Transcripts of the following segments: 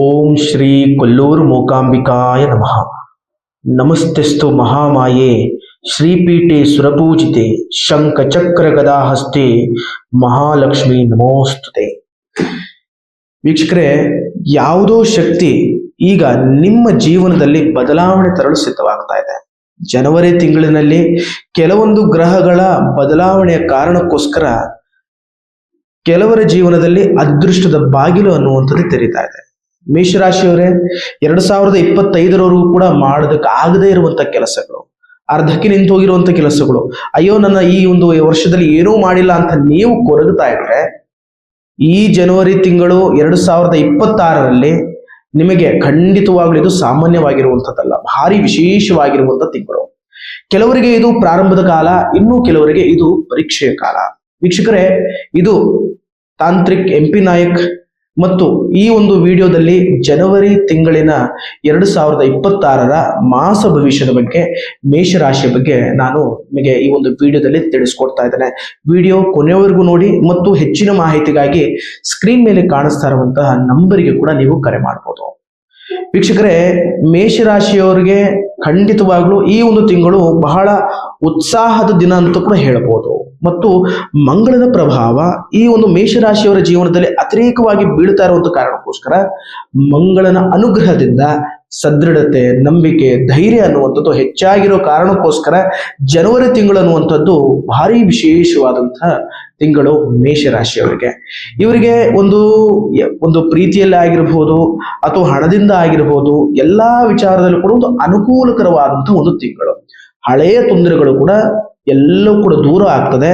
ಓಂ ಶ್ರೀ ಕೊಲ್ಲೂರು ಮೂಕಾಂಬಿಕಾಯ ನಮಃ. ನಮಸ್ತೆಸ್ತು ಮಹಾಮಾಯೆ, ಶ್ರೀಪೀಠೆ ಸುರಪೂಜಿತೆ ಶಂಖ ಚಕ್ರ ಗದಾಹಸ್ತೆ, ಮಹಾಲಕ್ಷ್ಮಿ ನಮೋಸ್ತುತೆ. ವೀಕ್ಷಕರೇ, ಯಾವುದೋ ಶಕ್ತಿ ಈಗ ನಿಮ್ಮ ಜೀವನದಲ್ಲಿ ಬದಲಾವಣೆ ತರಲು ಸಿದ್ಧವಾಗ್ತಾ ಇದೆ. ಜನವರಿ ತಿಂಗಳಿನಲ್ಲಿ ಕೆಲವೊಂದು ಗ್ರಹಗಳ ಬದಲಾವಣೆಯ ಕಾರಣಕ್ಕೋಸ್ಕರ ಕೆಲವರ ಜೀವನದಲ್ಲಿ ಅದೃಷ್ಟದ ಬಾಗಿಲು ಅನ್ನುವಂಥದ್ದು ತೆರೀತಾ ಇದೆ. ಮೇಷರಾಶಿಯವರೇ, ಎರಡು ಸಾವಿರದ ಇಪ್ಪತ್ತೈದರವರೆಗೂ ಕೂಡ ಮಾಡೋದಕ್ಕೆ ಆಗದೇ ಇರುವಂತ ಕೆಲಸಗಳು, ಅರ್ಧಕ್ಕೆ ನಿಂತು ಹೋಗಿರುವಂತ ಕೆಲಸಗಳು. ಅಯ್ಯೋ, ನನ್ನ ಈ ಒಂದು ವರ್ಷದಲ್ಲಿ ಏನೂ ಮಾಡಿಲ್ಲ ಅಂತ ನೀವು ಕೊರಗುತ್ತಾ ಇದ್ರೆ, ಈ ಜನವರಿ ತಿಂಗಳು ಎರಡು ಸಾವಿರದ ಇಪ್ಪತ್ತಾರರಲ್ಲಿ ನಿಮಗೆ ಖಂಡಿತವಾಗ್ಲೂ ಇದು ಸಾಮಾನ್ಯವಾಗಿರುವಂಥದ್ದಲ್ಲ ಭಾರಿ ವಿಶೇಷವಾಗಿರುವಂತ ತಿಂಗಳು. ಕೆಲವರಿಗೆ ಇದು ಪ್ರಾರಂಭದ ಕಾಲ, ಇನ್ನು ಕೆಲವರಿಗೆ ಇದು ಪರೀಕ್ಷೆಯ ಕಾಲ. ವೀಕ್ಷಕರೇ, ಇದು ತಾಂತ್ರಿಕ್ ಎಂ ಪಿ ನಾಯಕ್ ಮತ್ತು ಈ ಒಂದು ವಿಡಿಯೋದಲ್ಲಿ ಜನವರಿ ತಿಂಗಳಿನ ಎರಡು ಸಾವಿರದ ಇಪ್ಪತ್ತಾರರ ಮಾಸ ಭವಿಷ್ಯದ ಬಗ್ಗೆ, ಮೇಷರಾಶಿಯ ಬಗ್ಗೆ ನಾನು ನಿಮಗೆ ಈ ಒಂದು ವಿಡಿಯೋದಲ್ಲಿ ತಿಳಿಸ್ಕೊಡ್ತಾ ಇದ್ದೇನೆ. ವಿಡಿಯೋ ಕೊನೆಯವರೆಗೂ ನೋಡಿ ಮತ್ತು ಹೆಚ್ಚಿನ ಮಾಹಿತಿಗಾಗಿ ಸ್ಕ್ರೀನ್ ಮೇಲೆ ಕಾಣಿಸ್ತಾ ಇರುವಂತಹ ನಂಬರಿಗೆ ಕೂಡ ನೀವು ಕರೆ ಮಾಡಬಹುದು ವೀಕ್ಷಕರೇ, ಮೇಷರಾಶಿಯವರಿಗೆ ಖಂಡಿತವಾಗ್ಲೂ ಈ ಒಂದು ತಿಂಗಳು ಬಹಳ ಉತ್ಸಾಹದ ದಿನ ಅಂತ ಕೂಡ ಹೇಳಬಹುದು ಮತ್ತು ಮಂಗಳದ ಪ್ರಭಾವ ಈ ಒಂದು ಮೇಷರಾಶಿಯವರ ಜೀವನದಲ್ಲಿ ಅತಿರೇಕವಾಗಿ ಬೀಳ್ತಾ ಇರುವಂತ ಕಾರಣಕ್ಕೋಸ್ಕರ ಮಂಗಳನ ಅನುಗ್ರಹದಿಂದ ಸದೃಢತೆ, ನಂಬಿಕೆ, ಧೈರ್ಯ ಅನ್ನುವಂಥದ್ದು ಹೆಚ್ಚಾಗಿರೋ ಕಾರಣಕ್ಕೋಸ್ಕರ ಜನವರಿ ತಿಂಗಳು ಅನ್ನುವಂಥದ್ದು ಭಾರಿ ವಿಶೇಷವಾದಂತಹ ತಿಂಗಳು ಮೇಷರಾಶಿಯವರಿಗೆ. ಇವರಿಗೆ ಒಂದು ಒಂದು ಪ್ರೀತಿಯಲ್ಲಿ ಆಗಿರ್ಬೋದು ಅಥವಾ ಹಣದಿಂದ ಆಗಿರಬಹುದು ಎಲ್ಲಾ ವಿಚಾರದಲ್ಲೂ ಕೂಡ ಒಂದು ಅನುಕೂಲಕರವಾದಂತಹ ಒಂದು ತಿಂಗಳು. ಹಳೆಯ ತೊಂದರೆಗಳು ಕೂಡ ಎಲ್ಲವೂ ಕೂಡ ದೂರ ಆಗ್ತದೆ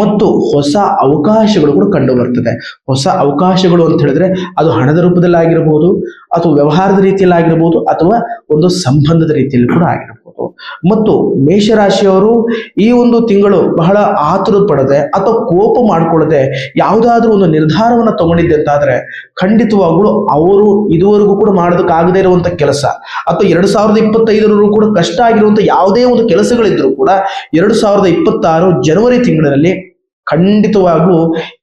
ಮತ್ತು ಹೊಸ ಅವಕಾಶಗಳು ಕೂಡ ಕಂಡು ಬರ್ತದೆ. ಹೊಸ ಅವಕಾಶಗಳು ಅಂತ ಹೇಳಿದ್ರೆ ಅದು ಹಣದ ರೂಪದಲ್ಲಿ ಆಗಿರಬಹುದು ಅಥವಾ ವ್ಯವಹಾರದ ರೀತಿಯಲ್ಲಿ ಆಗಿರಬಹುದು ಅಥವಾ ಒಂದು ಸಂಬಂಧದ ರೀತಿಯಲ್ಲಿ ಕೂಡ ಆಗಿರಬಹುದು ಮತ್ತು ಮೇಷರಾಶಿಯವರು ಈ ಒಂದು ತಿಂಗಳು ಬಹಳ ಆತುರ ಪಡದೆ ಅಥವಾ ಕೋಪ ಮಾಡಿಕೊಳ್ಳದೆ ಯಾವುದಾದ್ರೂ ಒಂದು ನಿರ್ಧಾರವನ್ನು ತಗೊಂಡಿದ್ದೆ ಅಂತಾದ್ರೆ ಖಂಡಿತವಾಗ್ಲೂ ಅವರು ಇದುವರೆಗೂ ಕೂಡ ಮಾಡೋದಕ್ಕಾಗದೆ ಇರುವಂತ ಕೆಲಸ. ಅಥವಾ ಎರಡು ಸಾವಿರದ ಇಪ್ಪತ್ತೈದರವರೆಗೂ ಕೂಡ ಕಷ್ಟ ಆಗಿರುವಂತ ಯಾವುದೇ ಒಂದು ಕೆಲಸಗಳಿದ್ರು ಕೂಡ ಎರಡು ಸಾವಿರದ ಇಪ್ಪತ್ತಾರು ಜನವರಿ ತಿಂಗಳಲ್ಲಿ ಖಂಡಿತವಾಗ್ಲೂ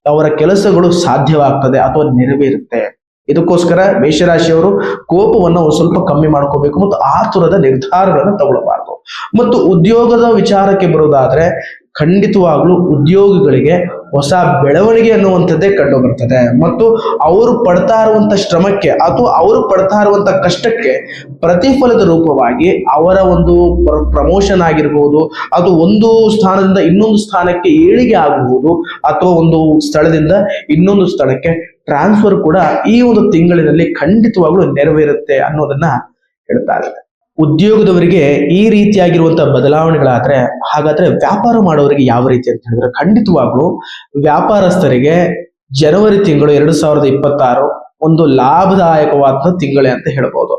ಅವರ ಕೆಲಸಗಳು ಸಾಧ್ಯವಾಗ್ತದೆ ಅಥವಾ ನೆರವೇರುತ್ತೆ. ಇದಕ್ಕೋಸ್ಕರ ಮೇಷರಾಶಿಯವರು ಕೋಪವನ್ನು ಸ್ವಲ್ಪ ಕಮ್ಮಿ ಮಾಡ್ಕೋಬೇಕು ಮತ್ತು ಆತುರದ ನಿರ್ಧಾರಗಳನ್ನು ತಗೊಳ್ಳಬಾರದು ಮತ್ತು ಉದ್ಯೋಗದ ವಿಚಾರಕ್ಕೆ ಬರೋದಾದ್ರೆ ಖಂಡಿತವಾಗ್ಲೂ ಉದ್ಯೋಗಿಗಳಿಗೆ ಹೊಸ ಬೆಳವಣಿಗೆ ಅನ್ನುವಂಥದ್ದೇ ಕಂಡು ಬರ್ತದೆ ಮತ್ತು ಅವರು ಪಡ್ತಾ ಇರುವಂಥ ಶ್ರಮಕ್ಕೆ ಅಥವಾ ಅವರು ಪಡ್ತಾ ಇರುವಂಥ ಕಷ್ಟಕ್ಕೆ ಪ್ರತಿಫಲದ ರೂಪವಾಗಿ ಅವರ ಒಂದು ಪ್ರಮೋಷನ್ ಆಗಿರ್ಬೋದು ಅದು ಒಂದು ಸ್ಥಾನದಿಂದ ಇನ್ನೊಂದು ಸ್ಥಾನಕ್ಕೆ ಏಳಿಗೆ ಆಗಬಹುದು, ಅಥವಾ ಒಂದು ಸ್ಥಳದಿಂದ ಇನ್ನೊಂದು ಸ್ಥಳಕ್ಕೆ ಟ್ರಾನ್ಸ್ಫರ್ ಕೂಡ ಈ ಒಂದು ತಿಂಗಳಿನಲ್ಲಿ ಖಂಡಿತವಾಗ್ಲೂ ನೆರವೇರುತ್ತೆ ಅನ್ನೋದನ್ನ ಹೇಳ್ತಾ ಇದ್ದಾರೆ. ಉದ್ಯೋಗದವರಿಗೆ ಈ ರೀತಿಯಾಗಿರುವಂತಹ ಬದಲಾವಣೆಗಳಾದ್ರೆ, ಹಾಗಾದ್ರೆ ವ್ಯಾಪಾರ ಮಾಡೋರಿಗೆ ಯಾವ ರೀತಿ ಅಂತ ಹೇಳಿದ್ರೆ ಖಂಡಿತವಾಗ್ಲೂ ವ್ಯಾಪಾರಸ್ಥರಿಗೆ ಜನವರಿ ತಿಂಗಳು ಎರಡು ಸಾವಿರದ ಇಪ್ಪತ್ತಾರು ಒಂದು ಲಾಭದಾಯಕವಾದ ತಿಂಗಳೇ ಅಂತ ಹೇಳ್ಬೋದು.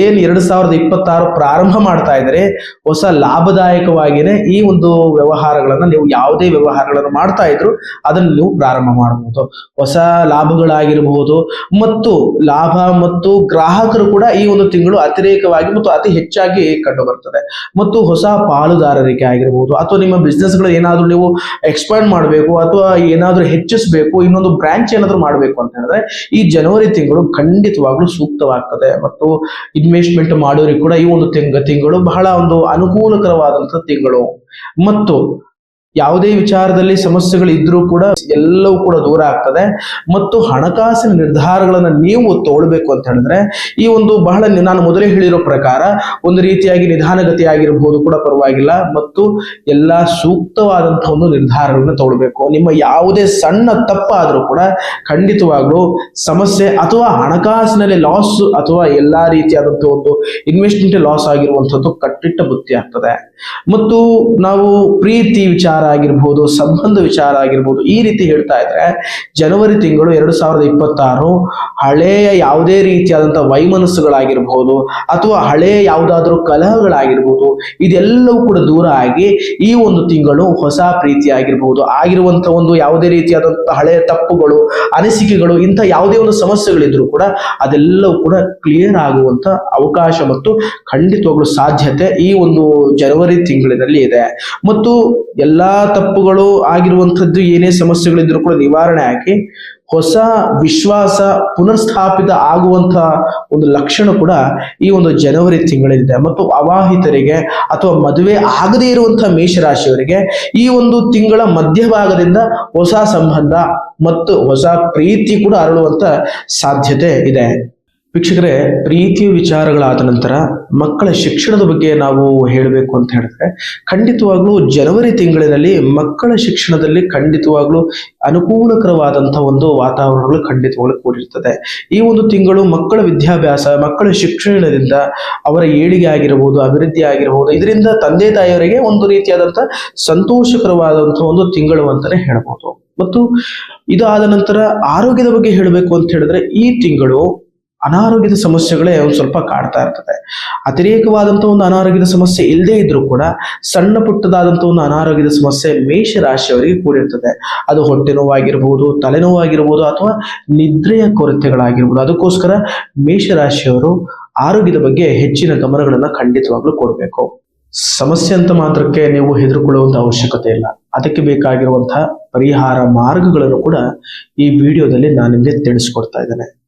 ಏನ್ ಎರಡ್ ಸಾವಿರದ ಇಪ್ಪತ್ತಾರು ಪ್ರಾರಂಭ ಮಾಡ್ತಾ ಇದ್ರೆ ಹೊಸ ಲಾಭದಾಯಕವಾಗಿನೇ ಈ ಒಂದು ವ್ಯವಹಾರಗಳನ್ನ ನೀವು ಯಾವುದೇ ವ್ಯವಹಾರಗಳನ್ನು ಮಾಡ್ತಾ ಇದ್ರು ಅದನ್ನ ನೀವು ಪ್ರಾರಂಭ ಮಾಡಬಹುದು ಹೊಸ ಲಾಭಗಳಾಗಿರಬಹುದು ಮತ್ತು ಲಾಭ ಮತ್ತು ಗ್ರಾಹಕರು ಕೂಡ ಈ ಒಂದು ತಿಂಗಳು ಅತಿರೇಕವಾಗಿ ಮತ್ತು ಅತಿ ಹೆಚ್ಚಾಗಿ ಕಂಡು ಬರ್ತದೆ ಮತ್ತು ಹೊಸ ಪಾಲುದಾರರಿಗೆ ಆಗಿರಬಹುದು ಅಥವಾ ನಿಮ್ಮ ಬಿಸ್ನೆಸ್ಗಳು ಏನಾದ್ರು ನೀವು ಎಕ್ಸ್ಪಾಂಡ್ ಮಾಡಬೇಕು ಅಥವಾ ಏನಾದ್ರೂ ಹೆಚ್ಚಿಸಬೇಕು, ಇನ್ನೊಂದು ಬ್ರಾಂಚ್ ಏನಾದ್ರು ಮಾಡಬೇಕು ಅಂತ ಹೇಳಿದ್ರೆ ಈ ಜನವರಿ ತಿಂಗಳು ಖಂಡಿತವಾಗ್ಲೂ ಸೂಕ್ತವಾಗ್ತದೆ. ಮತ್ತು ಇನ್ವೆಸ್ಟ್ಮೆಂಟ್ ಮಾಡೋರಿಗೆ ಕೂಡ ಈ ಒಂದು ತಿಂಗ, ತಿಂಗಳು ಬಹಳ ಒಂದು ಅನುಕೂಲಕರವಾದಂತ ತಿಂಗಳು. ಮತ್ತು ಯಾವುದೇ ವಿಚಾರದಲ್ಲಿ ಸಮಸ್ಯೆಗಳು ಇದ್ರೂ ಕೂಡ ಎಲ್ಲವೂ ಕೂಡ ದೂರ ಆಗ್ತದೆ. ಮತ್ತು ಹಣಕಾಸಿನ ನಿರ್ಧಾರಗಳನ್ನ ನೀವು ತೋಳ್ಬೇಕು ಅಂತ ಹೇಳಿದ್ರೆ, ಈ ಒಂದು ಬಹಳ ನಾನು ಮೊದಲೇ ಹೇಳಿರೋ ಪ್ರಕಾರ ಒಂದು ರೀತಿಯಾಗಿ ನಿಧಾನಗತಿಯಾಗಿರಬಹುದು ಕೂಡ ಪರವಾಗಿಲ್ಲ. ಮತ್ತು ಎಲ್ಲಾ ಸೂಕ್ತವಾದಂತಹ ಒಂದು ನಿರ್ಧಾರಗಳನ್ನ ತಗೊಳ್ಬೇಕು ನಿಮ್ಮ ಯಾವುದೇ ಸಣ್ಣ ತಪ್ಪಾದರೂ ಕೂಡ ಖಂಡಿತವಾಗ್ಲೂ ಸಮಸ್ಯೆ ಅಥವಾ ಹಣಕಾಸಿನಲ್ಲಿ ಲಾಸ್ ಅಥವಾ ಎಲ್ಲಾ ರೀತಿಯಾದಂತಹ ಒಂದು ಇನ್ವೆಸ್ಟ್ಮೆಂಟ್ ಲಾಸ್ ಆಗಿರುವಂತದ್ದು ಕಟ್ಟಿಟ್ಟ ಬುತ್ತಿ ಆಗ್ತದೆ. ಮತ್ತು ನಾವು ಪ್ರೀತಿ ವಿಚಾರ ಆಗಿರ್ಬೋದು, ಸಂಬಂಧ ವಿಚಾರ ಆಗಿರ್ಬೋದು, ಈ ರೀತಿ ಹೇಳ್ತಾ ಇದ್ರೆ ಜನವರಿ ತಿಂಗಳು ಎರಡು ಸಾವಿರದ ಇಪ್ಪತ್ತಾರು ಹಳೆಯ ಯಾವುದೇ ರೀತಿಯಾದಂಥ ವೈಮನಸ್ಸುಗಳಾಗಿರ್ಬೋದು ಅಥವಾ ಹಳೆಯ ಯಾವುದಾದ್ರೂ ಕಲಹಗಳಾಗಿರ್ಬೋದು, ಇದೆಲ್ಲವೂ ಕೂಡ ದೂರ ಆಗಿ ಈ ಒಂದು ತಿಂಗಳು ಹೊಸ ಪ್ರೀತಿ ಆಗಿರ್ಬೋದು ಆಗಿರುವಂತ ಒಂದು ಯಾವುದೇ ರೀತಿಯಾದಂಥ ಹಳೆಯ ತಪ್ಪುಗಳು, ಅನಿಸಿಕೆಗಳು, ಇಂಥ ಯಾವುದೇ ಒಂದು ಸಮಸ್ಯೆಗಳಿದ್ರು ಕೂಡ ಅದೆಲ್ಲವೂ ಕೂಡ ಕ್ಲಿಯರ್ ಆಗುವಂತ ಅವಕಾಶ ಮತ್ತು ಖಂಡಿತವಾಗ್ಲೂ ಸಾಧ್ಯತೆ ಈ ಒಂದು ಜನವರಿ ತಿಂಗಳಿನಲ್ಲಿ ಇದೆ. ಮತ್ತು ಎಲ್ಲಾ ತಪ್ಪುಗಳು ಆಗಿರುವಂಥದ್ದು ಏನೇ ಸಮಸ್ಯೆಗಳಿದ್ರು ಕೂಡ ನಿವಾರಣೆ ಆಗಿ ಹೊಸ ವಿಶ್ವಾಸ ಪುನರ್ಸ್ಥಾಪಿತ ಆಗುವಂತ ಒಂದು ಲಕ್ಷಣ ಕೂಡ ಈ ಒಂದು ಜನವರಿ ತಿಂಗಳಿದೆ. ಮತ್ತು ಅವಾಹಿತರಿಗೆ ಅಥವಾ ಮದುವೆ ಆಗದೇ ಇರುವಂತಹ ಮೇಷರಾಶಿಯವರಿಗೆ ಈ ಒಂದು ತಿಂಗಳ ಮಧ್ಯಭಾಗದಿಂದ ಹೊಸ ಸಂಬಂಧ ಮತ್ತು ಹೊಸ ಪ್ರೀತಿ ಕೂಡ ಅರಳುವಂತ ಸಾಧ್ಯತೆ ಇದೆ. ವೀಕ್ಷಕರೇ ಪ್ರೀತಿಯ ವಿಚಾರಗಳಾದ ನಂತರ ಮಕ್ಕಳ ಶಿಕ್ಷಣದ ಬಗ್ಗೆ ನಾವು ಹೇಳಬೇಕು ಅಂತ ಹೇಳಿದ್ರೆ, ಖಂಡಿತವಾಗ್ಲೂ ಜನವರಿ ತಿಂಗಳಿನಲ್ಲಿ ಮಕ್ಕಳ ಶಿಕ್ಷಣದಲ್ಲಿ ಖಂಡಿತವಾಗ್ಲೂ ಅನುಕೂಲಕರವಾದಂತಹ ಒಂದು ವಾತಾವರಣಗಳು ಖಂಡಿತವಾಗ್ಲೂ ಕೂಡಿರ್ತದೆ. ಈ ಒಂದು ತಿಂಗಳು ಮಕ್ಕಳ ವಿದ್ಯಾಭ್ಯಾಸ, ಮಕ್ಕಳ ಶಿಕ್ಷಣದಿಂದ ಅವರ ಏಳಿಗೆ ಆಗಿರಬಹುದು ಅಭಿವೃದ್ಧಿ ಆಗಿರಬಹುದು ಇದರಿಂದ ತಂದೆ ತಾಯಿಯವರಿಗೆ ಒಂದು ರೀತಿಯಾದಂತಹ ಸಂತೋಷಕರವಾದಂತಹ ಒಂದು ತಿಂಗಳು ಅಂತಾನೆ ಹೇಳ್ಬೋದು. ಮತ್ತು ಇದಾದ ನಂತರ ಆರೋಗ್ಯದ ಬಗ್ಗೆ ಹೇಳಬೇಕು ಅಂತ ಹೇಳಿದ್ರೆ, ಈ ತಿಂಗಳು ಅನಾರೋಗ್ಯದ ಸಮಸ್ಯೆಗಳೇ ಒಂದು ಸ್ವಲ್ಪ ಕಾಡ್ತಾ ಇರ್ತದೆ. ಅತಿರೇಕವಾದಂಥ ಒಂದು ಅನಾರೋಗ್ಯದ ಸಮಸ್ಯೆ ಇಲ್ಲದೇ ಇದ್ರೂ ಕೂಡ ಸಣ್ಣ ಪುಟ್ಟದಾದಂಥ ಒಂದು ಅನಾರೋಗ್ಯದ ಸಮಸ್ಯೆ ಮೇಷ ರಾಶಿಯವರಿಗೆ ಕೂಡಿರ್ತದೆ. ಅದು ಹೊಟ್ಟೆ ನೋವಾಗಿರ್ಬೋದು ತಲೆನೋವಾಗಿರ್ಬೋದು ಅಥವಾ ನಿದ್ರೆಯ ಕೊರತೆಗಳಾಗಿರ್ಬೋದು. ಅದಕ್ಕೋಸ್ಕರ ಮೇಷರಾಶಿಯವರು ಆರೋಗ್ಯದ ಬಗ್ಗೆ ಹೆಚ್ಚಿನ ಗಮನಗಳನ್ನು ಖಂಡಿತವಾಗ್ಲೂ ಕೊಡಬೇಕು. ಸಮಸ್ಯೆ ಅಂತ ಮಾತ್ರಕ್ಕೆ ನೀವು ಹೆದರ್ಕೊಳ್ಳುವಂತ ಅವಶ್ಯಕತೆ ಇಲ್ಲ. ಅದಕ್ಕೆ ಬೇಕಾಗಿರುವಂತಹ ಪರಿಹಾರ ಮಾರ್ಗಗಳನ್ನು ಕೂಡ ಈ ವಿಡಿಯೋದಲ್ಲಿ ನಾನು ನಿಮಗೆ ತಿಳಿಸ್ಕೊಡ್ತಾ ಇದ್ದೇನೆ.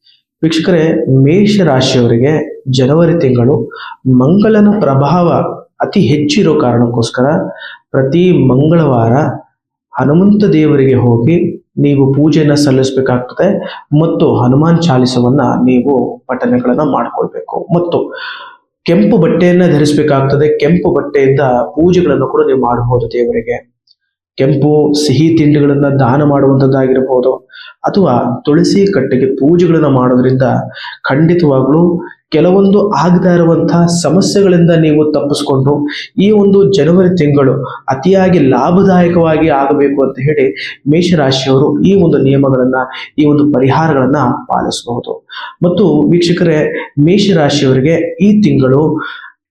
ವೀಕ್ಷಕರೇ ಮೇಷ ರಾಶಿಯವರಿಗೆ ಜನವರಿ ತಿಂಗಳು ಮಂಗಳನ ಪ್ರಭಾವ ಅತಿ ಹೆಚ್ಚಿರೋ ಕಾರಣಕ್ಕೋಸ್ಕರ ಪ್ರತಿ ಮಂಗಳವಾರ ಹನುಮಂತ ದೇವರಿಗೆ ಹೋಗಿ ನೀವು ಪೂಜೆಯನ್ನ ಸಲ್ಲಿಸಬೇಕಾಗ್ತದೆ ಮತ್ತು ಹನುಮಾನ್ ಚಾಲಿಸವನ್ನ ನೀವು ಪಠನೆಗಳನ್ನ ಮಾಡ್ಕೊಳ್ಬೇಕು. ಮತ್ತು ಕೆಂಪು ಬಟ್ಟೆಯನ್ನ ಧರಿಸಬೇಕಾಗ್ತದೆ. ಕೆಂಪು ಬಟ್ಟೆಯಿಂದ ಪೂಜೆಗಳನ್ನು ಕೂಡ ನೀವು ಮಾಡಬಹುದು ದೇವರಿಗೆ. ಕೆಂಪು ಸಿಹಿ ತಿಂಡಿಗಳನ್ನ ದಾನ ಮಾಡುವಂಥದ್ದಾಗಿರಬಹುದು ಅಥವಾ ತುಳಸಿ ಕಟ್ಟೆಗೆ ಪೂಜೆಗಳನ್ನ ಮಾಡೋದ್ರಿಂದ ಖಂಡಿತವಾಗಲೂ ಕೆಲವೊಂದು ಆಗತಾ ಇರುವಂತಹ ಸಮಸ್ಯೆಗಳಿಂದ ನೀವು ತಪ್ಪಿಸ್ಕೊಂಡು ಈ ಒಂದು ಜನವರಿ ತಿಂಗಳು ಅತಿಯಾಗಿ ಲಾಭದಾಯಕವಾಗಿ ಆಗಬೇಕು ಅಂತ ಹೇಳಿ ಮೇಷರಾಶಿಯವರು ಈ ಒಂದು ನಿಯಮಗಳನ್ನ, ಈ ಒಂದು ಪರಿಹಾರಗಳನ್ನ ಪಾಲಿಸಬಹುದು. ಮತ್ತು ವೀಕ್ಷಕರೇ, ಮೇಷರಾಶಿಯವರಿಗೆ ಈ ತಿಂಗಳು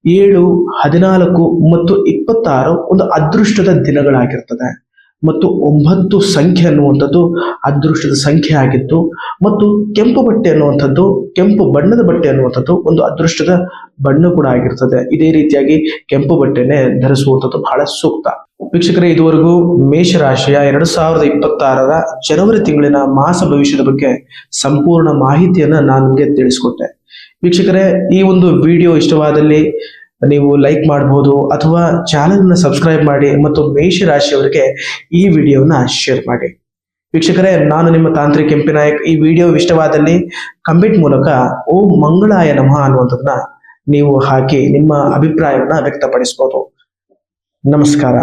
ಏಳು, ಹದಿನಾಲ್ಕು ಮತ್ತು ಇಪ್ಪತ್ತಾರು ಒಂದು ಅದೃಷ್ಟದ ದಿನಗಳಾಗಿರ್ತದೆ. ಮತ್ತು ಒಂಬತ್ತು ಸಂಖ್ಯೆ ಅನ್ನುವಂಥದ್ದು ಅದೃಷ್ಟದ ಸಂಖ್ಯೆ ಆಗಿತ್ತು. ಮತ್ತು ಕೆಂಪು ಬಟ್ಟೆ ಅನ್ನುವಂಥದ್ದು ಕೆಂಪು ಬಣ್ಣದ ಬಟ್ಟೆ ಅನ್ನುವಂಥದ್ದು ಒಂದು ಅದೃಷ್ಟದ ಬಣ್ಣ ಕೂಡ ಆಗಿರ್ತದೆ. ಇದೇ ರೀತಿಯಾಗಿ ಕೆಂಪು ಬಟ್ಟೆನೆ ಧರಿಸುವಂಥದ್ದು ಬಹಳ ಸೂಕ್ತ. ವೀಕ್ಷಕರೇ, ಇದುವರೆಗೂ ಮೇಷರಾಶಿಯ ಎರಡು ಸಾವಿರದ ಇಪ್ಪತ್ತಾರರ ಜನವರಿ ತಿಂಗಳಿನ ಮಾಸ ಭವಿಷ್ಯದ ಬಗ್ಗೆ ಸಂಪೂರ್ಣ ಮಾಹಿತಿಯನ್ನ ನಾನು ನಿಮಗೆ ತಿಳಿಸ್ಕೊಟ್ಟೆ. ವೀಕ್ಷಕರೇ, ಈ ಒಂದು ವಿಡಿಯೋ ಇಷ್ಟವಾದಲ್ಲಿ ನೀವು ಲೈಕ್ ಮಾಡಬಹುದು ಅಥವಾ ಚಾನೆಲ್ನ ಸಬ್ಸ್ಕ್ರೈಬ್ ಮಾಡಿ ಮತ್ತು ಮೇಷ ರಾಶಿಯವರಿಗೆ ಈ ವಿಡಿಯೋನ ಶೇರ್ ಮಾಡಿ. ವೀಕ್ಷಕರೇ, ನಾನು ನಿಮ್ಮ ತಾಂತ್ರಿಕ ಎಂಪಿ ನಾಯಕ್. ಈ ವಿಡಿಯೋ ಇಷ್ಟವಾದಲ್ಲಿ ಕಮೆಂಟ್ ಮೂಲಕ ಓಂ ಮಂಗಳಾಯ ನಮಃ ಅನ್ನುವಂಥದ್ದನ್ನ ನೀವು ಹಾಕಿ ನಿಮ್ಮ ಅಭಿಪ್ರಾಯವನ್ನ ವ್ಯಕ್ತಪಡಿಸಬಹುದು ನಮಸ್ಕಾರ.